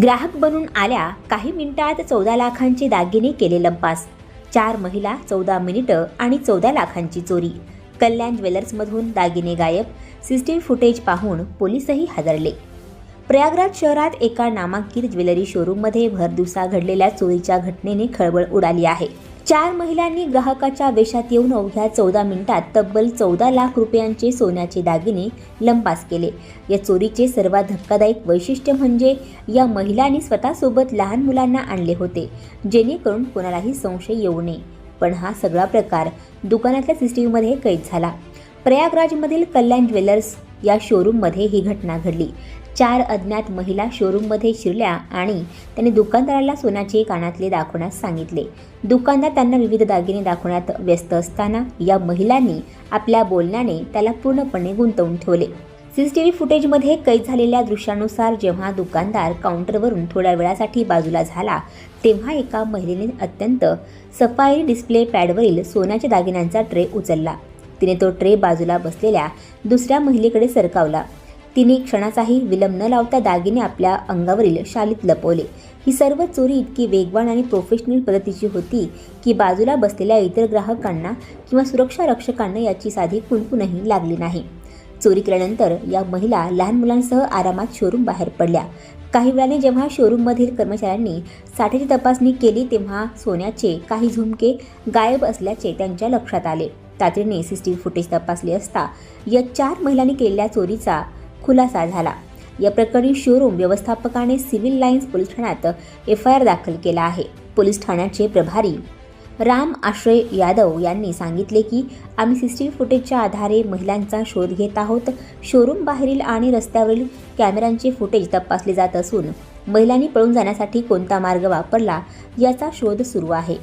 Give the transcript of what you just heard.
ग्राहक बनून आल्या काही मिनिटात चौदा लाखांचे दागिने केले लंपास. चार महिला चौदा मिनिटं आणि चौदा लाखांची चोरी. कल्याण ज्वेलर्समधून दागिने गायब सीसीटीव्ही फुटेज पाहून पोलीसही हादरले. प्रयागराज शहरात एका नामांकित ज्वेलरी शोरूममध्ये भरदिवसा घडलेल्या चोरीच्या घटनेने खळबळ उडाली आहे. चार महिलांनी ग्राहकाच्या वेशात येऊन अवघ्या चौदा मिनिटात तब्बल चौदा लाख रुपयांचे सोन्याचे दागिने लंपास केले. या चोरीचे सर्वात धक्कादायक वैशिष्ट्य म्हणजे या महिलांनी स्वतःसोबत लहान मुलांना आणले होते जेणेकरून कोणालाही संशय येऊ नये. पण हा सगळा प्रकार दुकानातल्या सीसीटीव्हीमध्ये कैद झाला. प्रयागराजमधील कल्याण ज्वेलर्स या शोरूममध्ये ही घटना घडली. चार अज्ञात महिला शोरूममध्ये शिरल्या आणि त्यांनी दुकानदाराला सोन्याचे कानातले दाखवण्यास सांगितले. दुकानदार त्यांना विविध दागिने दाखवण्यात व्यस्त असताना या महिलांनी आपल्या बोलण्याने त्याला पूर्णपणे गुंतवून ठेवले. सीसीटीव्ही फुटेजमध्ये कैद झालेल्या दृश्यानुसार जेव्हा दुकानदार काउंटरवरून थोड्या वेळासाठी बाजूला झाला तेव्हा एका महिलेने अत्यंत सफाई डिस्प्ले पॅडवरील सोन्याच्या दागिन्यांचा ट्रे उचलला. तिने तो ट्रे बाजूला बसलेल्या दुसऱ्या महिलेकडे सरकावला. तिने क्षणाचाही विलंब न लावता दागिने आपल्या अंगावरील शालीत लपवले. ही सर्व चोरी इतकी वेगवान आणि प्रोफेशनल पद्धतीची होती की बाजूला बसलेल्या इतर ग्राहकांना किंवा सुरक्षा रक्षकांना याची साधी कुणकुणही लागली नाही. चोरी केल्यानंतर या महिला लहान मुलांसह आरामात शोरूम बाहेर पडल्या. काही वेळाने जेव्हा शोरूममधील कर्मचाऱ्यांनी साठ्याची तपासणी केली तेव्हा सोन्याचे काही झुमके गायब असल्याचे त्यांच्या लक्षात आले. तातडीने सीसीटीव्ही फुटेज तपासले असता या चार महिलांनी केलेल्या चोरीचा खुलासा झाला. या प्रकरणी शोरूम व्यवस्थापकाने सिव्हिल लाईन्स पोलीस ठाण्यात एफ आय आर दाखल केला आहे. पोलीस ठाण्याचे प्रभारी राम आश्रय यादव यांनी सांगितले की आम्ही सीसीटीव्ही फुटेजच्या आधारे महिलांचा शोध घेत आहोत. शोरूम बाहेरील आणि रस्त्यावरील कॅमेऱ्यांचे फुटेज तपासले जात असून महिलांनी पळून जाण्यासाठी कोणता मार्ग वापरला याचा शोध सुरू आहे.